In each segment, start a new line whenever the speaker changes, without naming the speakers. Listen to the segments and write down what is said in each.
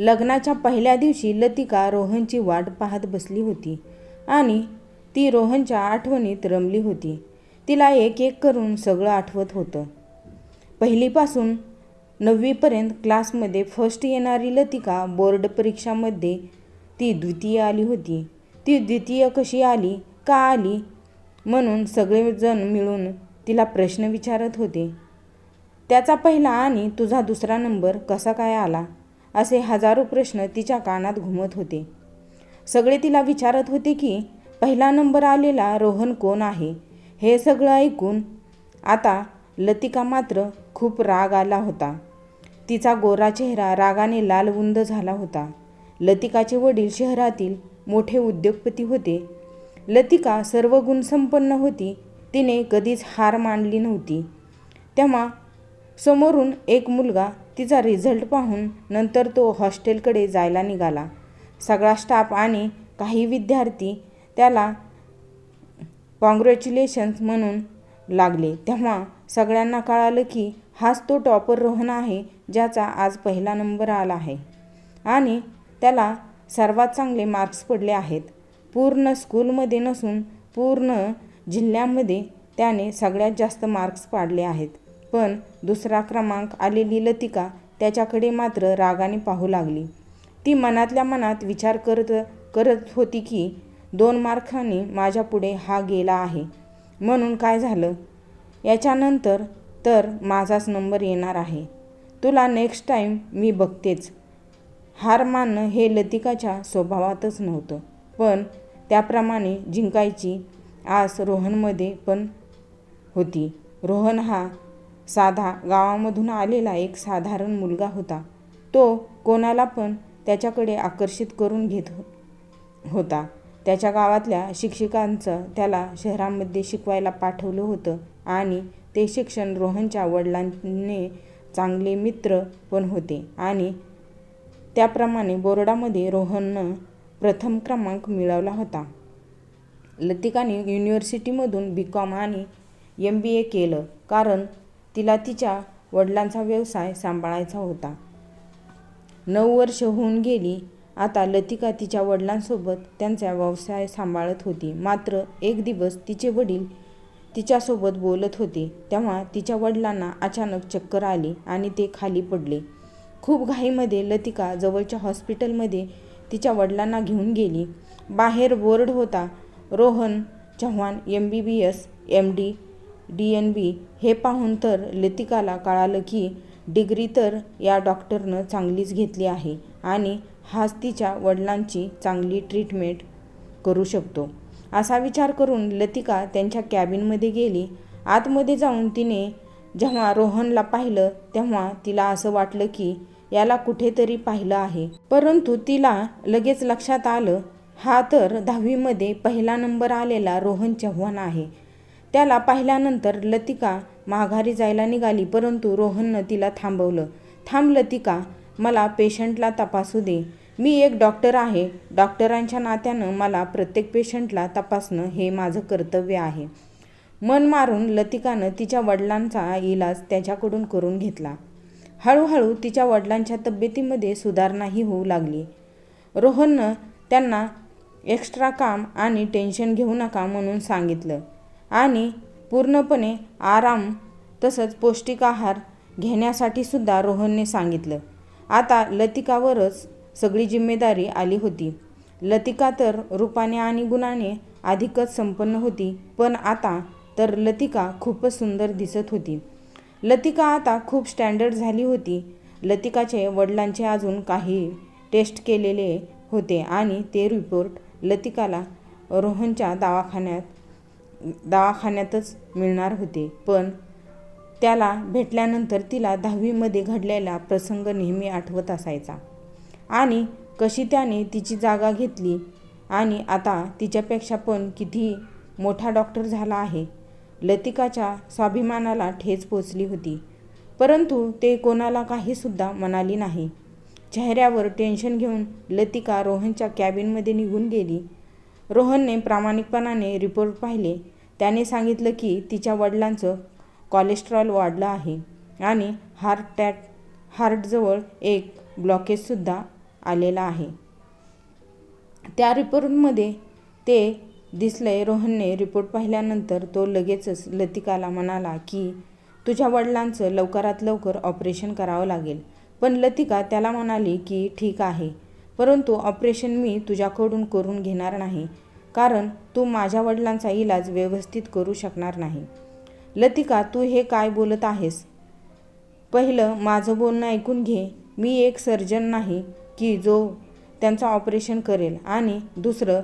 लग्नाच्या पहिल्या दिवशी लतिका रोहनची वाट पाहत बसली होती आणि ती रोहनच्या आठवणीत रमली होती. तिला एक एक करून सगळं आठवत होतं. पहिलीपासून नववीपर्यंत क्लासमध्ये फर्स्ट येणारी लतिका बोर्ड परीक्षामध्ये ती द्वितीय आली होती. ती द्वितीय कशी आली का आली म्हणून सगळेजण मिळून तिला प्रश्न विचारत होते. त्याचा पहिला आणि तुझा दुसरा नंबर कसा काय आला? असे हजारो प्रश्न तिच्या कानात घुमत होते. सगळे तिला विचारत होते की पहिला नंबर आलेला रोहन कोण आहे हे सगळं ऐकून आता लतिका मात्र खूप राग आला होता. तिचा गोरा चेहरा रागाने लालवुंद झाला होता. लतिकाचे वडील शहरातील मोठे उद्योगपती होते. लतिका सर्व गुणसंपन्न होती. तिने कधीच हार मानली नव्हती. तेव्हा समोरून एक मुलगा तिचा रिझल्ट पाहून नंतर तो हॉस्टेलकडे जायला निघाला. सगळा स्टाफ आणि काही विद्यार्थी त्याला कॉंग्रॅच्युलेशन्स म्हणून लागले. तेव्हा सगळ्यांना कळालं की हाच तो टॉपर रोहन आहे ज्याचा आज पहिला नंबर आला आहे. आणि त्याला सर्वात चांगले मार्क्स पडले आहेत. पूर्ण स्कूलमध्ये नसून पूर्ण जिल्ह्यामध्ये त्याने सगळ्यात जास्त मार्क्स पाडले आहेत. पण दुसरा क्रमांक आलेली लतिका त्याच्याकडे मात्र रागाने पाहू लागली. ती मनातल्या मनात विचार करत करत होती की दोन मार्कांनी माझ्यापुढे हा गेला आहे. म्हणून काय झालं? याच्यानंतर तर माझाच नंबर येणार आहे. तुला नेक्स्ट टाईम मी बघतेच. हार मानणं हे लतिकाच्या स्वभावातच नव्हतं. पण त्याप्रमाणे जिंकायची आस रोहनमध्ये पण होती. रोहन हा साधा गावामधून आलेला एक साधारण मुलगा होता. तो कोणाला पण त्याच्याकडे आकर्षित करून घेत हो-, होता. त्याच्या गावातल्या शिक्षिकांचं त्याला शहरामध्ये शिकवायला पाठवलं होतं आणि ते शिक्षण रोहनच्या वडिलांनी चांगले मित्र पण होते आणि त्याप्रमाणे बोर्डामध्ये रोहननं प्रथम क्रमांक मिळवला होता. लतिकाने युनिव्हर्सिटीमधून बी कॉम आणि एम बी ए केलं. कारण तिला तिच्या वडिलांचा व्यवसाय सांभाळायचा होता. नऊ वर्ष होऊन गेली आता लतिका तिच्या वडिलांसोबत त्यांचा व्यवसाय सांभाळत होती. मात्र एक दिवस तिचे वडील तिच्यासोबत बोलत होते. तेव्हा तिच्या वडिलांना अचानक चक्कर आली आणि ते खाली पडले. खूप घाईमध्ये लतिका जवळच्या हॉस्पिटलमध्ये तिच्या वडिलांना घेऊन गेली. बाहेर बोर्ड होता Rohan Chavan M B B S M D D N B हे पाहून तर लतिकाला कळालं की डिग्री तर या डॉक्टरनं चांगलीच घेतली आहे आणि हाच तिच्या वडिलांची चांगली ट्रीटमेंट करू शकतो. असा विचार करून लतिका त्यांच्या कॅबिनमध्ये गेली. आतमध्ये जाऊन तिने जेव्हा रोहनला पाहिलं तेव्हा तिला असं वाटलं की याला कुठेतरी पाहिलं आहे. परंतु तिला लगेच लक्षात आलं हा तर दहावीमध्ये पहिला नंबर आलेला रोहन चव्हाण आहे. त्याला पाहिल्यानंतर लतिका माघारी जायला निघाली परंतु रोहननं तिला थांबवलं. थांब लतिका मला पेशंटला तपासू दे. मी एक डॉक्टर आहे. डॉक्टरांच्या नात्यानं मला प्रत्येक पेशंटला तपासणं हे माझं कर्तव्य आहे. मन मारून लतिकानं तिच्या वडिलांचा इलाज त्याच्याकडून करून घेतला. हळूहळू तिच्या वडिलांच्या तब्येतीमध्ये सुधारणाही होऊ लागली. रोहननं त्यांना एक्स्ट्रा काम आणि टेन्शन घेऊ नका म्हणून सांगितलं. आणि पूर्णपणे आराम तसंच पौष्टिक आहार घेण्यासाठी सुद्धा रोहनने सांगितलं. आता लतिकावरच सगळी जिम्मेदारी आली होती. लतिका तर रूपाने आणि गुणाने अधिकच संपन्न होती पण आता तर लतिका खूपच सुंदर दिसत होती. लतिका आता खूप स्टँडर्ड झाली होती. लतिकाचे वडिलांचे अजून काही टेस्ट केलेले होते आणि ते रिपोर्ट लतिकाला रोहनच्या दवाखान्यात दवाखान्यातच मिळणार होते. पण त्याला भेटल्यानंतर तिला दहावीमध्ये घडलेला प्रसंग नेहमी आठवत असायचा. आणि कशी त्याने तिची जागा घेतली आणि आता तिच्यापेक्षा पण किती मोठा डॉक्टर झाला आहे लतिकाच्या स्वाभिमानाला ठेच पोचली होती. परंतु ते कोणाला काहीसुद्धा म्हणाली नाही. चेहऱ्यावर टेन्शन घेऊन लतिका रोहनच्या कॅबिनमध्ये निघून गेली. रोहनने प्रामाणिकपणाने रिपोर्ट पाहिले. त्याने सांगितलं की तिच्या वडिलांचं कोलेस्ट्रॉल वाढलं आहे आणि हार्ट टॅट हार्टजवळ एक ब्लॉकेजसुद्धा आलेला आहे. त्या रिपोर्टमध्ये ते दिसलंय रोहनने रिपोर्ट पाहिल्यानंतर तो लगेचच लतिकाला म्हणाला की तुझ्या वडिलांचं लवकरात लवकर ऑपरेशन करावं लागेल. पण लतिका त्याला म्हणाली की ठीक आहे. परंतु ऑपरेशन मी तुझ्याकडून करून घेणार नाही कारण तू माझ्या वडिलांचा इलाज व्यवस्थित करू शकणार नाही. लतिका तू हे काय बोलत आहेस? पहिलं माझं बोलणं ऐकून घे. मी एक सर्जन नाही की जो त्यांचं ऑपरेशन करेल. आणि दुसरं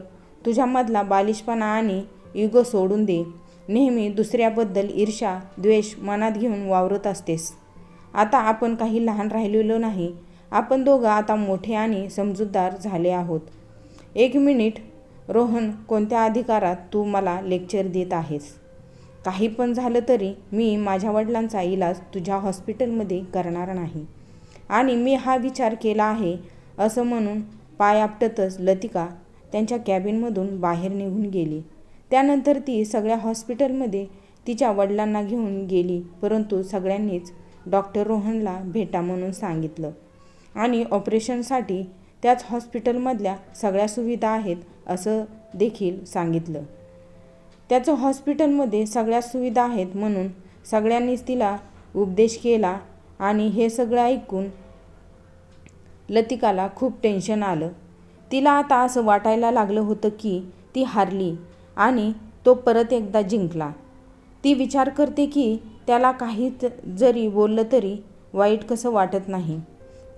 तुझ्यामधला बालिशपणा आणि इगो सोडून दे. नेहमी दुसऱ्याबद्दल ईर्षा द्वेष मनात घेऊन वावरत असतेस. आता आपण काही लहान राहिलेलो नाही. आपण दोघं आता मोठे आणि समजूतदार झाले आहोत. एक मिनिट रोहन कोणत्या अधिकारात तू मला लेक्चर देत आहेस? काही पण झालं तरी मी माझ्या वडिलांचा इलाज तुझ्या हॉस्पिटलमध्ये करणार नाही. आणि मी हा विचार केला आहे असं म्हणून पाय आपटतच लतिका त्यांच्या कॅबिनमधून बाहेर निघून गेली. त्यानंतर ती सगळ्या हॉस्पिटलमध्ये तिच्या वडिलांना घेऊन गेली परंतु सगळ्यांनीच डॉक्टर रोहनला भेटा म्हणून सांगितलं. आणि ऑपरेशनसाठी त्याच हॉस्पिटलमधल्या सगळ्या सुविधा आहेत असं देखील सांगितलं. त्याचं हॉस्पिटलमध्ये सगळ्या सुविधा आहेत म्हणून सगळ्यांनीच तिला उपदेश केला आणि हे सगळं ऐकून लतिकाला खूप टेन्शन आलं. तिला आता असं वाटायला लागलं होतं की ती हारली आणि तो परत एकदा जिंकला. ती विचार करते की त्याला काहीच जरी बोललं तरी वाईट कसं वाटत नाही.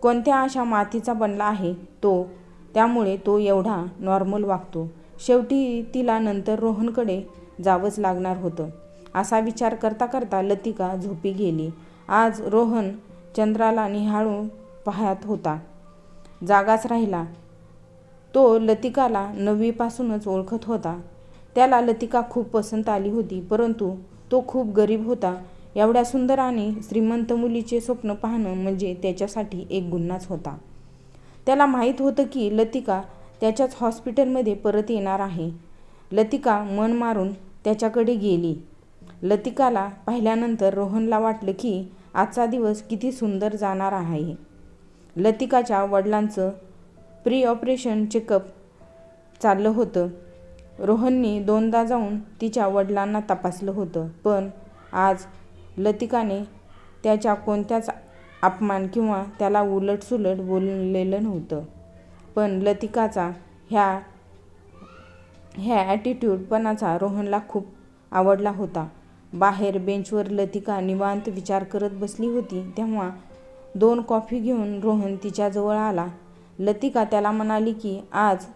कोणत्या अशा मातीचा बनला आहे तो? त्यामुळे तो एवढा नॉर्मल वागतो. शेवटी तिला नंतर रोहनकडे जावंच लागणार होतं. असा विचार करता करता लतिका झोपी गेली. आज रोहन चंद्राला निहाळून पाहत होता. जागाच राहिला. तो लतिकाला नववीपासूनच ओळखत होता. त्याला लतिका खूप पसंत आली होती परंतु तो खूप गरीब होता एवढ्या सुंदर आणि श्रीमंत मुलीचे स्वप्न पाहणं म्हणजे त्याच्यासाठी एक गुन्हाच होता. त्याला माहीत होतं की लतिका त्याच्याच हॉस्पिटलमध्ये परत येणार आहे. लतिका मन मारून त्याच्याकडे गेली. लतिकाला पाहिल्यानंतर रोहनला वाटलं की आजचा दिवस किती सुंदर जाणार आहे. लतिकाच्या वडिलांचं प्री ऑपरेशन चेकअप चाललं होतं. रोहननी दोनदा जाऊन तिच्या वडिलांना तपासलं होतं पण आज लतिकाने त्याच्या कोणत्याच अपमान किंवा त्याला उलटसुलट बोललेलं नव्हतं. पण लतिकाचा ह्या ह्या ॲटिट्यूडपणाचा रोहनला खूप आवडला होता. बाहेर बेंचवर लतिका निवांत विचार करत बसली होती तेव्हा दोन कॉफी घेऊन रोहन तिच्याजवळ आला. लतिका त्याला म्हणाली की आज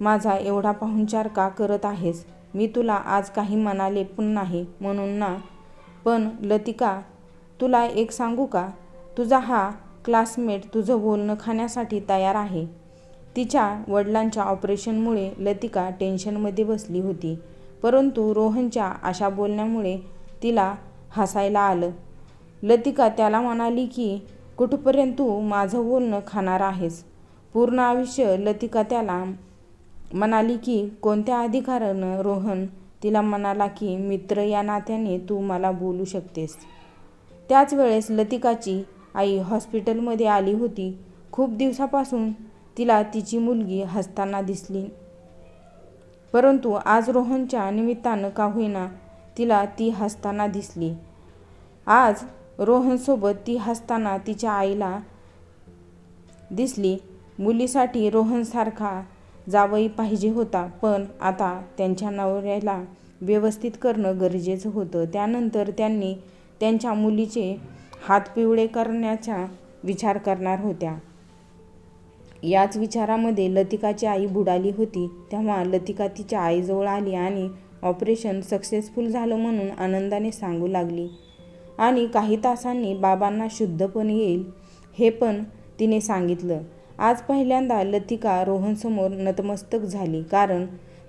माझा एवढा पाहुणचार का करत आहेस? मी तुला आज काही म्हणाले पण नाही म्हणून ना पण लतिका तुला एक सांगू का? तुझा हा क्लासमेट तुझं बोलणं खाण्यासाठी तयार आहे. तिच्या वडिलांच्या ऑपरेशनमुळे लतिका टेन्शनमध्ये बसली होती. परंतु रोहनच्या अशा बोलण्यामुळे तिला हसायला आलं. लतिका त्याला म्हणाली की कुठपर्यंत तू माझं बोलणं खाणार आहेस? पूर्ण आयुष्य लतिका त्याला म्हणाली की कोणत्या अधिकारानं रोहन तिला म्हणाला की मित्र या नात्याने तू मला बोलू शकतेस. त्याच वेळेस लतिकाची आई हॉस्पिटलमध्ये आली होती. खूप दिवसापासून तिला तिची मुलगी हसताना दिसली. परंतु आज रोहनच्या निमित्तानं का होईना तिला ती हसताना दिसली. आज रोहनसोबत ती हसताना तिच्या आईला दिसली. मुलीसाठी रोहनसारखा जावई पाहिजे होता पण आता त्यांच्या नवऱ्याला व्यवस्थित करणं गरजेचं होतं. त्यानंतर त्यांनी त्यांच्या मुलीचे हात पिवळे करण्याचा विचार करणार होत्या. याच विचारामध्ये लतिकाची आई बुडाली होती. तेव्हा लतिका तिच्या आईजवळ आली आणि ऑपरेशन सक्सेसफुल झालं म्हणून आनंदाने सांगू लागली. आणि काही तासांनी बाबांना शुद्ध पण येईल हे पण तिने सांगितलं. आज पहिल्यांदा लतिका रोहनसमोर नतमस्तक झाली कारण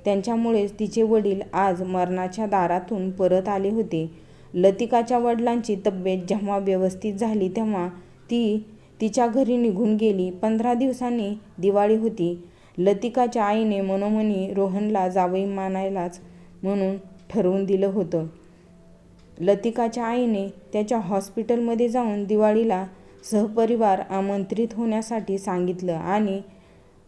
त्यांच्यामुळेच तिचे वडील आज मरणाच्या दारातून परत आले होते. लतिकाच्या वडिलांची तब्येत जेव्हा व्यवस्थित झाली तेव्हा ती तिच्या घरी निघून गेली. पंधरा दिवसांनी दिवाळी होती. लतिकाच्या आईने मनोमनी रोहनला जावई मानायलाच म्हणून ठरवून दिलं होतं. लतिकाच्या आईने त्याच्या हॉस्पिटलमध्ये जाऊन दिवाळीला सहपरिवार आमंत्रित होण्यासाठी सांगितलं आणि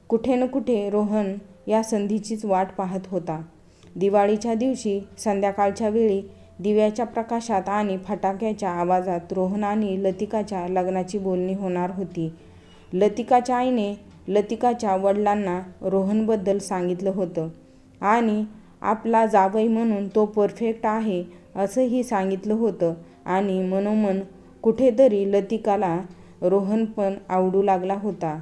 कुठे न कुठे रोहन या संधीचीच वाट पाहत होता. दिवाळीच्या दिवशी संध्याकाळच्या वेळी दिव्याच्या प्रकाशात आणि फटाक्याच्या आवाजात रोहन आणि लतिकाच्या लग्नाची बोलणी होणार होती. लतिकाच्या आईने लतिकाच्या वडिलांना रोहनबद्दल सांगितलं होतं आणि आपला जावई म्हणून तो परफेक्ट आहे असंही सांगितलं होतं आणि मनोमन कुठेतरी लतिकाला रोहन पण आवडू लागला होता.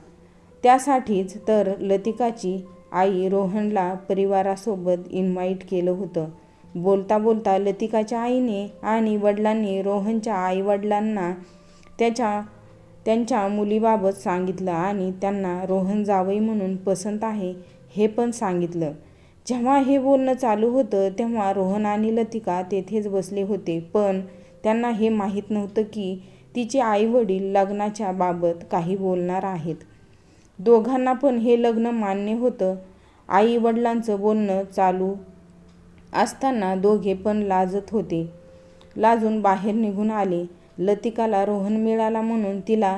त्यासाठीच तर लतिकाची आई रोहनला परिवारासोबत इन्व्हाइट केलं होतं. बोलता बोलता लतिकाच्या आईने आणि वडिलांनी रोहनच्या आईवडिलांना त्याच्या त्यांच्या मुलीबाबत सांगितलं आणि त्यांना रोहन जावई म्हणून पसंत आहे हे पण सांगितलं. जेव्हा हे बोलणं चालू होतं तेव्हा रोहन आणि लतिका तेथेच बसले होते. पण त्यांना हे माहीत नव्हतं की तिचे आईवडील लग्नाच्या बाबत काही बोलणार आहेत. दोघांना पण हे लग्न मान्य होतं. आई वडिलांचं बोलणं चालू असताना दोघे पण लाजत होते. लाजून बाहेर निघून आले. लतिकाला रोहन मिळाला म्हणून तिला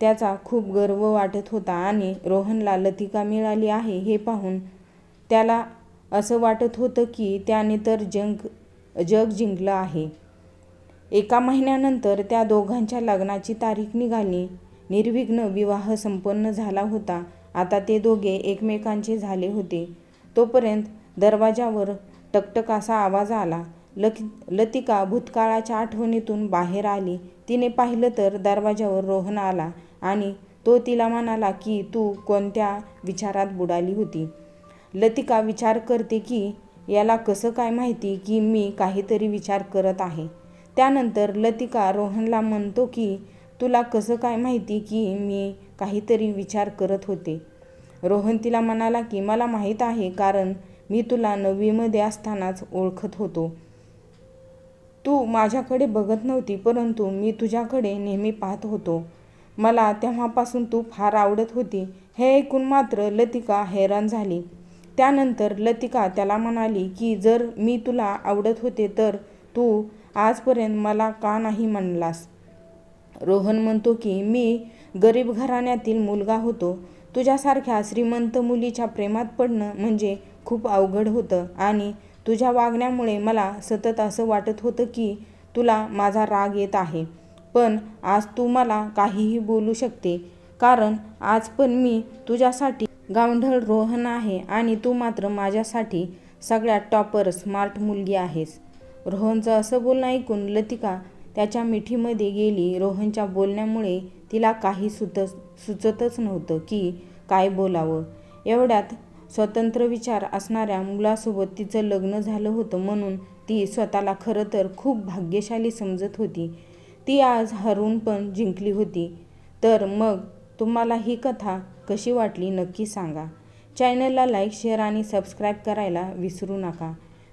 त्याचा खूप गर्व वाटत होता आणि रोहनला लतिका मिळाली आहे हे पाहून त्याला असं वाटत होतं की त्याने तर जंग जग जिंकलं आहे. एका महिन्यानंतर त्या दोघांच्या लग्नाची तारीख निघाली. निर्विघ्न विवाह संपन्न झाला होता. आता ते दोघे एकमेकांचे झाले होते. तोपर्यंत दरवाजावर टकटक असा आवाज आला. लक लतिका भूतकाळाच्या आठवणीतून बाहेर आली. तिने पाहिलं तर दरवाजावर रोहन आला आणि तो तिला म्हणाला की तू कोणत्या विचारात बुडाली होती? लतिका विचार करते की याला कसं काय माहिती की मी काहीतरी विचार करत आहे? त्यानंतर लतिका रोहनला म्हणतो की तुला कसं काय माहिती की मी काहीतरी विचार करत होते? रोहन तिला म्हणाला की मला माहीत आहे कारण मी तुला नववीमध्ये असतानाच ओळखत होतो. तू माझ्याकडे बघत नव्हती परंतु मी तुझ्याकडे नेहमी पाहत होतो. मला तेव्हापासून तू फार आवडत होती. हे ऐकून मात्र लतिका हैराण झाली. त्यानंतर लतिका त्याला म्हणाली की जर मी तुला आवडत होते तर तू आजपर्यंत मला का नाही म्हणलास? रोहन म्हणतो की मी गरीब घराण्यातील मुलगा होतो. तुझ्यासारख्या श्रीमंत मुलीच्या प्रेमात पडणं म्हणजे खूप अवघड होतं आणि तुझ्या वागण्यामुळे मला सतत असं वाटत होतं की तुला माझा राग येत आहे. पण आज तू मला काहीही बोलू शकते. कारण आज पण मी तुझ्यासाठी गावढळ रोहन आहे आणि तू मात्र माझ्यासाठी सगळ्यात टॉपर स्मार्ट मुलगी आहेस. रोहनचं असं बोलणं ऐकून लतिका त्याच्या मिठीमध्ये गेली. रोहनच्या बोलण्यामुळे तिला काही सुत सुचतच नव्हतं की काय बोलावं. एवढ्यात स्वतंत्र विचार असणाऱ्या मुलासोबत तिचं लग्न झालं होतं म्हणून ती स्वतःला खरं तर खूप भाग्यशाली समजत होती. ती आज हरवून पण जिंकली होती. तर मग तुम्हाला ही कथा कशी वाटली नक्की सांगा. चॅनलला लाईक शेअर आणि सबस्क्राईब करायला विसरू नका.